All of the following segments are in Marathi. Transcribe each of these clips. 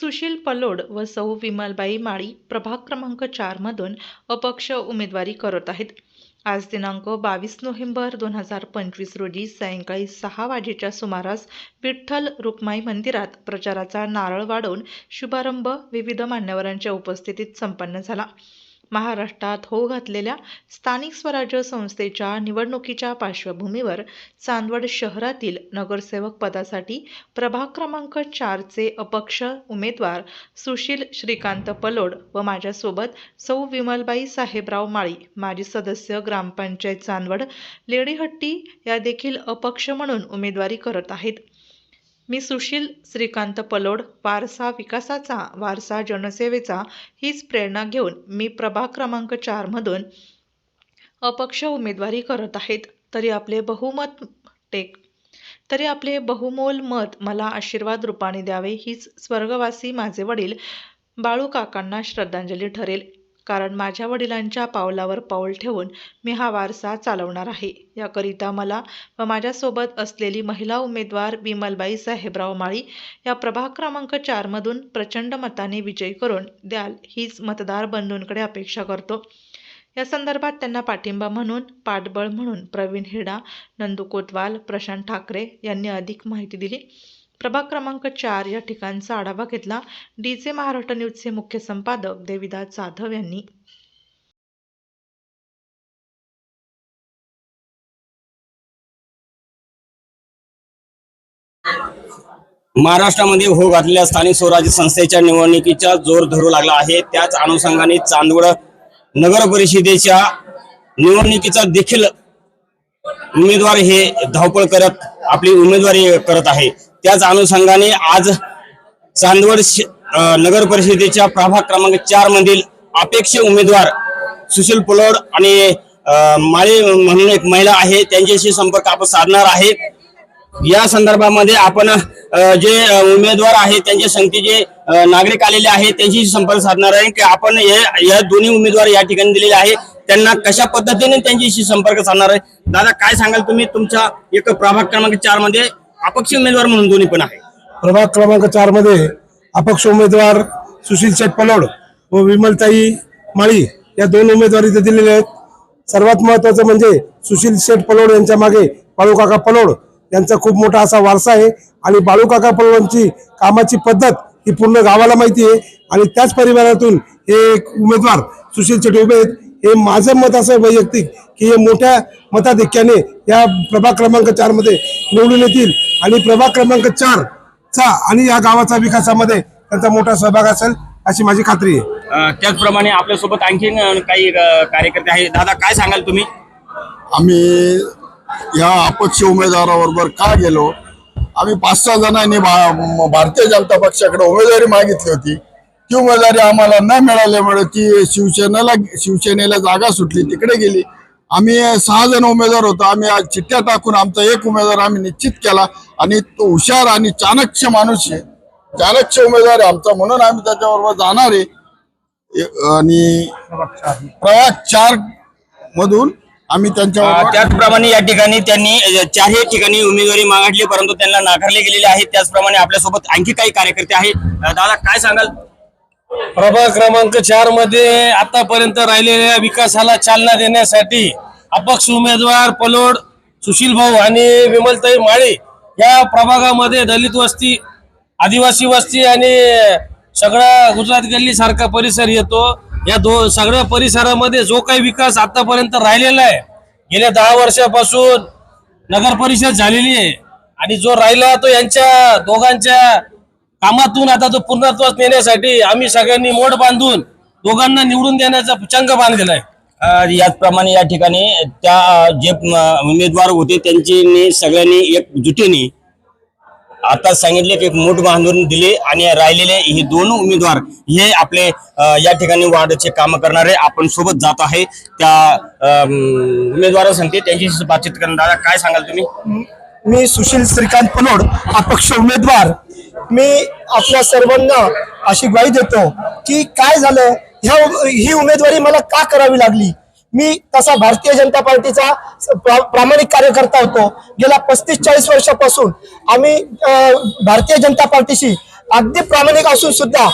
सुशील पलोड व सौ विमलबाई माळी प्रभाग क्रमांक चारमधून अपक्ष उमेदवारी करत आहेत. आज दिनांक बावीस नोव्हेंबर दोन हजार पंचवीस रोजी सायंकाळी सहा वाजेच्या सुमारास विठ्ठल रुक्माई मंदिरात प्रचाराचा नारळ वाढवून शुभारंभ विविध मान्यवरांच्या उपस्थितीत संपन्न झाला. महाराष्ट्रात होऊ घातलेल्या स्थानिक स्वराज्य संस्थेच्या निवडणुकीच्या पार्श्वभूमीवर चांदवड शहरातील नगरसेवक पदासाठी प्रभाग क्रमांक चारचे अपक्ष उमेदवार सुशील श्रीकांत पलोड व माझ्यासोबत सौ विमलबाई साहेबराव माळी माजी सदस्य ग्रामपंचायत चांदवड लेडीहट्टी या देखील अपक्ष म्हणून उमेदवारी करत आहेत. मी सुशील श्रीकांत पलोड वारसा विकासाचा वारसा जनसेवेचा हीच प्रेरणा घेऊन मी प्रभाग क्रमांक चारमधून अपक्ष उमेदवारी करत आहेत. तरी आपले बहुमत टेक. तरी आपले बहुमोल मत मला आशीर्वाद रूपाने द्यावे हीच स्वर्गवासी माझे वडील बाळू काकांना श्रद्धांजली ठरेल. कारण माझ्या वडिलांच्या पावलावर पाऊल ठेवून मी हा वारसा चालवणार आहे. याकरिता मला व माझ्यासोबत असलेली महिला उमेदवार विमलबाई साहेबराव माळी या प्रभाग क्रमांक चारमधून प्रचंड मताने विजयी करून द्याल हीच मतदार बंधूंकडे अपेक्षा करतो. या संदर्भात त्यांना पाठिंबा म्हणून पाठबळ म्हणून प्रवीण हिडा नंदू कोतवाल प्रशांत ठाकरे यांनी अधिक माहिती दिली. प्रभाग क्रमांक चार या ठिकाणचा आढावा घेतला. डीजे महाराष्ट्र न्यूजचे मुख्य संपादक देविदास जाधव यांनी. महाराष्ट्रामध्ये हो घातलेल्या स्थानिक स्वराज्य संस्थेच्या निवडणुकीचा जोर धरू लागला आहे. त्याच अनुषंगाने चांदवड नगर परिषदेच्या निवडणुकीचा देखील उमेदवार हे धावपळ करत आपली उमेदवारी करत आहे. त्याच अनुषंगाने आज चांदवड श- नगर परिषदेच्या प्रभाग क्रमांक चार मधील अपेक्ष उमेदवार सुशील पुलोड आणि माळे म्हणून एक महिला आहे त्यांच्याशी संपर्क आपण साधणार आहे. या संदर्भामध्ये आपण जे उमेदवार आहेत त्यांच्या संख्येचे नागरिक आलेले आहेत त्यांच्याशी संपर्क साधणार आहे की आपण हे या दोन्ही उमेदवार या ठिकाणी दिलेले आहे त्यांना कशा पद्धतीने त्यांच्याशी संपर्क साधणार आहे? दादा काय सांगाल तुम्ही? तुमच्या एक प्रभाग क्रमांक चारमध्ये अपक्ष उमेदवार म्हणून दोन्ही पण आहे प्रभाग क्रमांक चारमध्ये अपक्ष उमेदवार सुशील शेठ पलोड व विमलताई माळी या दोन उमेदवार इथे दिलेले आहेत. सर्वात महत्वाचं म्हणजे सुशील शेठ पलोड यांच्या मागे बाळूकाका पलोड यांचा खूप मोठा असा वारसा आहे. आणि बाळूकाका पलोडांची कामाची पद्धत ही पूर्ण गावाला माहिती आहे. आणि त्याच परिवारातून हे एक उमेदवार सुशील शेठ उभे आहेत. हे माझं मत असं आहे वैयक्तिक की हे मोठ्या मताधिक्याने या प्रभाग क्रमांक चारमध्ये निवडून येतील. आणि प्रभाग क्रमांक चार चा आणि या गावाचा विकासामध्ये त्यांचा मोठा सहभाग असेल अशी माझी खात्री आहे. त्याचप्रमाणे आपल्यासोबत आणखीन अ, काही कार्यकर्ते आहेत. दादा काय सांगाल तुम्ही? आम्ही या अपक्ष उमेदवाराबरोबर का गेलो? आम्ही पाच सहा जणांनी भारतीय जनता पक्षाकडे उमेदवारी मागितली होती. ती उमेदवारी आम्हाला न मिळाल्यामुळे ती शिवसेनेला शिवसेनेला जागा सुटली तिकडे गेली. आम्ही सहा जण उमेदवार होतो. आम्ही आज चिठ्ठ्या टाकून आमचा एक उमेदवार आम्ही निश्चित केला. आणि तो हुशार आणि चाणक्य माणूस आहे. चाणक्य उमेदवार आहे आमचा म्हणून आम्ही त्याच्याबरोबर जाणार आहे. ए- आणि प्रभाग चार मधून आम्ही त्यांच्या त्याचप्रमाणे या ठिकाणी त्यांनी चारही ठिकाणी उमेदवारी मागितली परंतु त्यांना नाकारले गेलेले आहे त्याचप्रमाणे आपल्यासोबत आणखी काही कार्यकर्ते आहेत. दादा काय सांगाल? प्रभाग क्रमांक चारमध्ये आतापर्यंत राहिलेल्या विकासाला चालना देण्यासाठी अपक्ष उमेदवार पलोड सुशील भाऊ आणि विमलताई माळे या प्रभागामध्ये दलित वस्ती आदिवासी वस्ती आणि सगळा गुजरात गल्ली सारखा परिसर येतो. या दो सगळ्या परिसरामध्ये जो काही विकास आतापर्यंत राहिलेला आहे गेल्या दहा वर्षापासून नगर परिषद झालेली आहे आणि जो राहिला तो यांच्या दोघांच्या कामातून आता तो पूर्णत्वास नेण्यासाठी आम्ही सगळ्यांनी मोड बांधून दोघांना निवडून देण्याचा चंग बांधलेला आहे. याचप्रमाणे या ठिकाणी त्या जे उमेदवार होते त्यांची सगळ्यांनी एक जुटीने आता सांगितले की एक मूठ बांधून दिले आणि राहिलेले हे दोन उमेदवार हे आपले या ठिकाणी वार्डचे काम करणारे आपण सोबत जात आहे. त्या उमेदवार सांगते त्यांच्याशी बातचीत करणार. दादा काय सांगाल तुम्ही? मी सुशील श्रीकांत पनोड अपक्ष उमेदवार. मी आपल्या सर्वांना अशी ग्वाही देतो की काय झालं? ह्या ही उमेदवारी मला का करावी लागली? मी तसा भारतीय जनता पार्टीचा प्रामाणिक कार्यकर्ता होतो. गेल्या पस्तीस चाळीस वर्षापासून आम्ही अं, भारतीय जनता पार्टीशी अगदी प्रामाणिक असून सुद्धा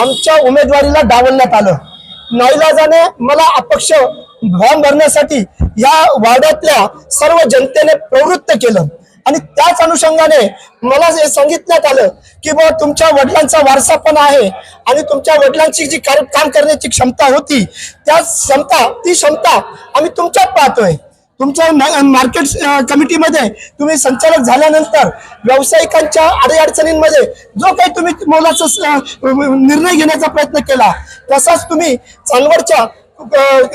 आमच्या उमेदवारीला डावलण्यात आलं. नाईलाजाने मला अपक्ष फॉर्म भरण्यासाठी या वाड्यातल्या सर्व जनतेने प्रवृत्त केलं. आणि त्याच अनुषंगाने मला हे सांगितण्यात आलं की बाबा तुमच्या वडिलांचा वारसा पण आहे आणि तुमच्या वडिलांची जी कार्य- काम करण्याची क्षमता होती त्या क्षमता ती क्षमता आम्ही तुमच्यात पाहतोय. तुमच्या मार्केट कमिटीमध्ये तुम्ही संचालक झाल्यानंतर व्यावसायिकांच्या अडीअडचणींमध्ये जो काही तुम्ही मोलाचा निर्णय घेण्याचा प्रयत्न केला तसाच तुम्ही चांदवडच्या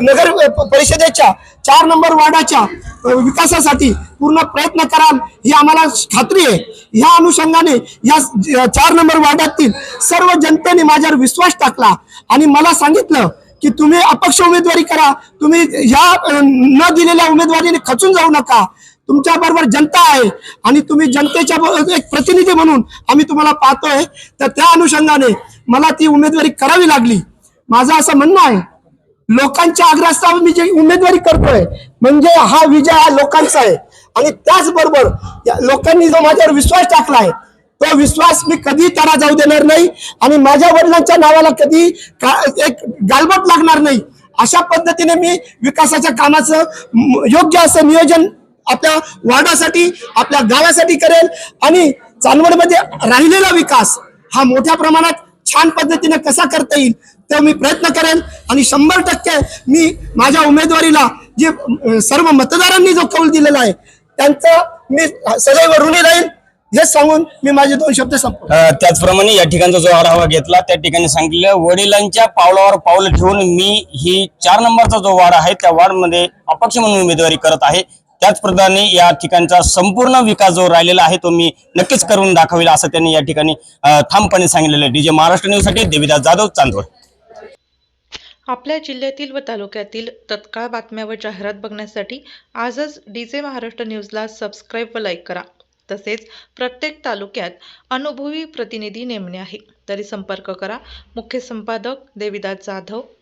नगर परिषदेच्या चार नंबर वार्डाच्या विकासासाठी पूर्ण प्रयत्न कराल ही आम्हाला खात्री आहे. या अनुषंगाने या चार नंबर वार्डातील सर्व जनतेने माझ्यावर विश्वास टाकला आणि मला सांगितलं की तुम्ही अपक्ष उमेदवारी करा तुम्ही या न दिलेल्या उमेदवारीने खचून जाऊ नका. तुमच्या बरोबर जनता आहे आणि तुम्ही जनतेच्या एक प्रतिनिधी म्हणून आम्ही तुम्हाला पाहतोय. तर त्या अनुषंगाने मला ती उमेदवारी करावी लागली. माझं असं म्हणणं आहे लोकांच्या आग्रहास्तव मी जी उमेदवारी करतोय म्हणजे हा विजय हा लोकांचा आहे. आणि त्याचबरोबर लोकांनी जो माझ्यावर विश्वास टाकलाय तो विश्वास मी कधी त्याला जाऊ देणार नाही आणि माझ्या वडिलांच्या नावाला कधी का- एक गालबट लागणार नाही. अशा पद्धतीने मी विकासाच्या कामाचं योग्य असं नियोजन आपल्या वार्डासाठी आपल्या गावासाठी करेल आणि चांदवडमध्ये राहिलेला विकास हा मोठ्या प्रमाणात छान पद्धतीने कसा करता येईल तर मी प्रयत्न करेन. आणि शंभर टक्के मी माझ्या उमेदवारीला जे सर्व मतदारांनी जो कौल दिलेला आहे त्यांचं मी सदैव ऋणी राहील हेच सांगून मी माझे दोन शब्द संपवतो. त्याचप्रमाणे या ठिकाणचा जो आढावा घेतला त्या ठिकाणी सांगितलं वडिलांच्या पावलावर पावलं ठेवून मी ही चार नंबरचा जो वार्ड आहे त्या वार्डमध्ये अपक्ष म्हणून उमेदवारी करत आहे. त्याचप्रमाणे या ठिकाणचा संपूर्ण विकास जो राहिलेला आहे तो मी नक्कीच करून दाखवेल असं त्यांनी या ठिकाणी ठामपणे सांगितलेलं आहे. डीजे महाराष्ट्र न्यूजसाठी देविदास जाधव चांदवड. आपल्या जिल्ह्यातील व तालुक्यातील तत्काळ बातम्या व जाहिरात बघण्यासाठी आजच डी जे महाराष्ट्र न्यूजला सबस्क्राईब व लाईक करा. तसेच प्रत्येक तालुक्यात अनुभवी प्रतिनिधी नेमणे आहे. तरी संपर्क करा. मुख्य संपादक देविदास जाधव